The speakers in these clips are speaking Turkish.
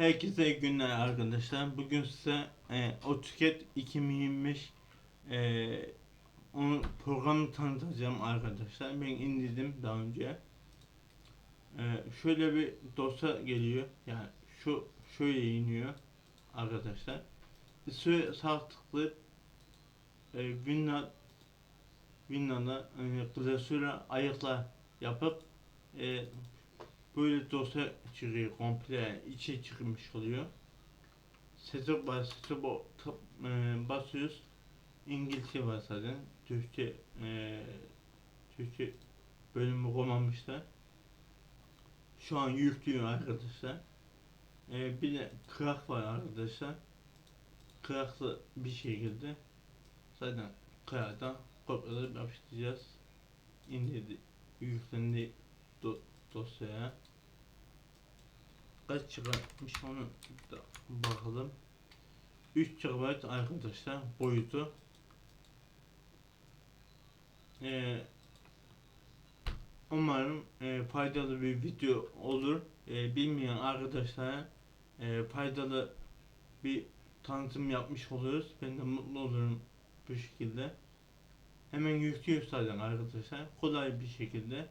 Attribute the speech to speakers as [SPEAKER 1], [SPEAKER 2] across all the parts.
[SPEAKER 1] Herkese iyi günler arkadaşlar. Bugün size e, AutoCAD 2025 e, onun programını tanıtacağım arkadaşlar. Ben indirdim daha önce. E, şöyle bir dosya geliyor. Yani şu şöyle iniyor arkadaşlar. Şöyle sağ tıklayıp e, Windows Windows'da e, klasöre ayıkla yapıp e, böyle dosya çıkıyor komple yani içe çıkmış oluyor. Setup var, setup o- tıp- e, basıyoruz. İngilizce var zaten. Türkçe e, Türkçe bölümü koymamışlar. Şu an yüklüyor arkadaşlar. E, bir de krak var arkadaşlar. Kraklı bir şekilde zaten kraktan kopyalayıp yapıştıracağız. İndirdi, yüklendi do- dosyaya. Kaç çıkartmış onu bakalım. 3 GB arkadaşlar boyutu. Ee, umarım e, faydalı bir video olur. E, bilmeyen arkadaşlara e, faydalı bir tanıtım yapmış oluruz. Ben de mutlu olurum bu şekilde. Hemen yüklüyor zaten arkadaşlar. Kolay bir şekilde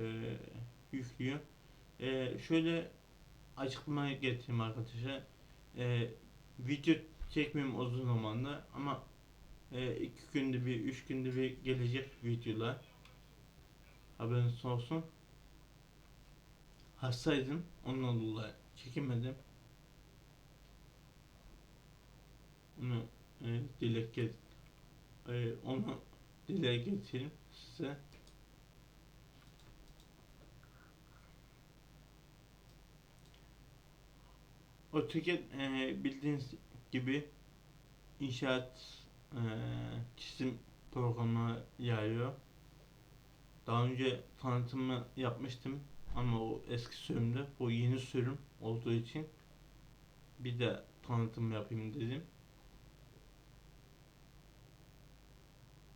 [SPEAKER 1] e, yüklüyor. E, şöyle açıklamaya getireyim arkadaşlar. E, video çekmiyorum uzun zamanda ama e, iki günde bir, üç günde bir gelecek videolar. Haberiniz olsun. Hastaydım. Ondan dolayı çekemedim. Onu e, dile get e, onu dile getireyim size. AutoCAD e, bildiğiniz gibi inşaat e, çizim programı yayıyor. Daha önce tanıtımı yapmıştım ama o eski sürümde. Bu yeni sürüm olduğu için bir de tanıtım yapayım dedim.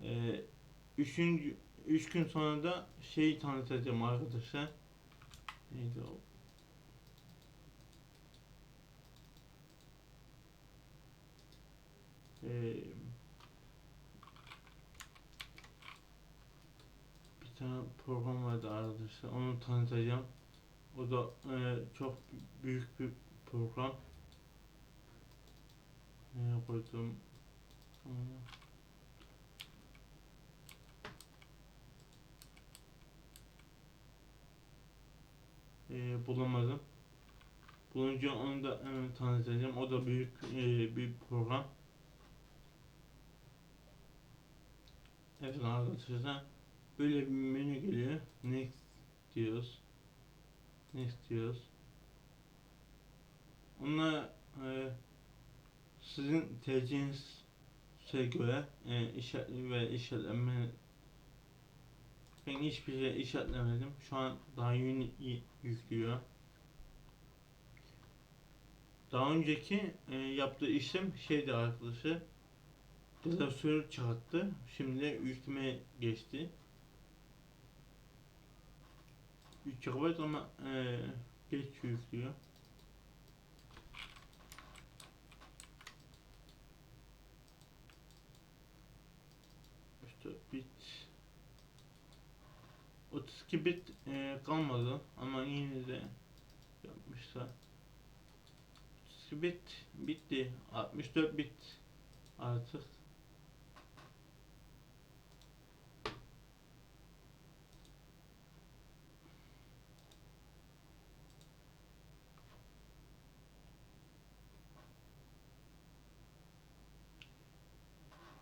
[SPEAKER 1] E, üçüncü, üç gün sonra da şeyi tanıtacağım arkadaşlar. Neydi o? Ee, bir tane program vardı arkadaşlar. Onu tanıtacağım. O da e, çok büyük bir program. Nereye koydum? Ee, bulamadım. Bulunca onu da hemen tanıtacağım. O da büyük e, bir program. Evet arkadaşlar böyle bir menü geliyor. Next diyoruz. Next diyoruz. Onunla e, sizin tercihinize göre e, işaret ve işaretleme ben hiçbir şey işaretlemedim. Şu an daha yeni yüklüyor. Daha önceki e, yaptığı işlem şeydi arkadaşlar. Klasörü çıkarttı. Şimdi yükleme geçti. 3 GB ama e, geç yüklüyor. İşte bit 32 bit e, kalmadı ama yine de yapmışlar. 32 bit bitti. 64 bit artık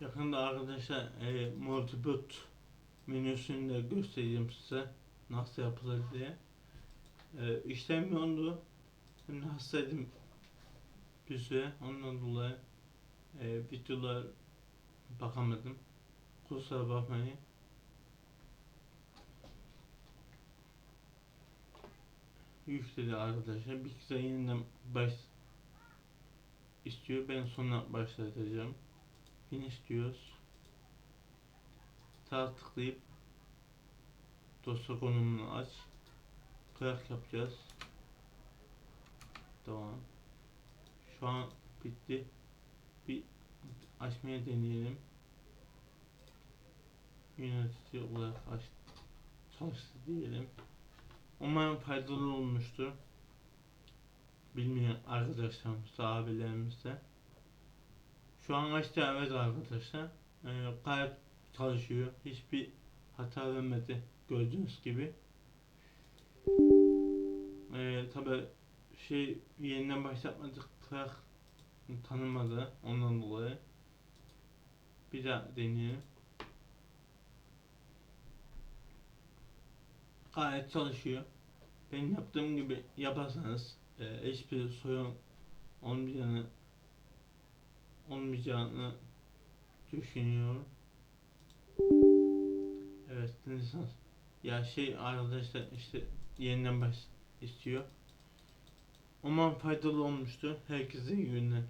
[SPEAKER 1] Yakında arkadaşlar e, multibot menüsünü de göstereceğim size nasıl yapılır diye. E, işlem yoğundu. Ben hastaydım bir süre. Ondan dolayı e, videolar bakamadım. Kusura bakmayın. Yükledi arkadaşlar. Bir kere yeniden baş istiyor. Ben sonra başlatacağım. Finish diyoruz. Sağ tıklayıp dosya konumunu aç. Kırak yapacağız. Tamam. Şu an bitti. Bir açmaya deneyelim. Yönetici olarak aç, çalıştı diyelim. Umarım faydalı olmuştur. Bilmeyen arkadaşlarımız da abilerimiz de. Şu an açtı evet arkadaşlar. Ee, gayet çalışıyor. Hiçbir hata vermedi gördüğünüz gibi. Ee, tabi şey yeniden başlatmadıklar tanımadı ondan dolayı. Bir daha deneyelim. Gayet çalışıyor. Benim yaptığım gibi yaparsanız e, hiçbir sorun olmayacağını olmayacağını düşünüyorum. Evet lisans. Ya şey arkadaşlar işte yeniden baş istiyor. Umarım faydalı olmuştur. Herkese iyi günler.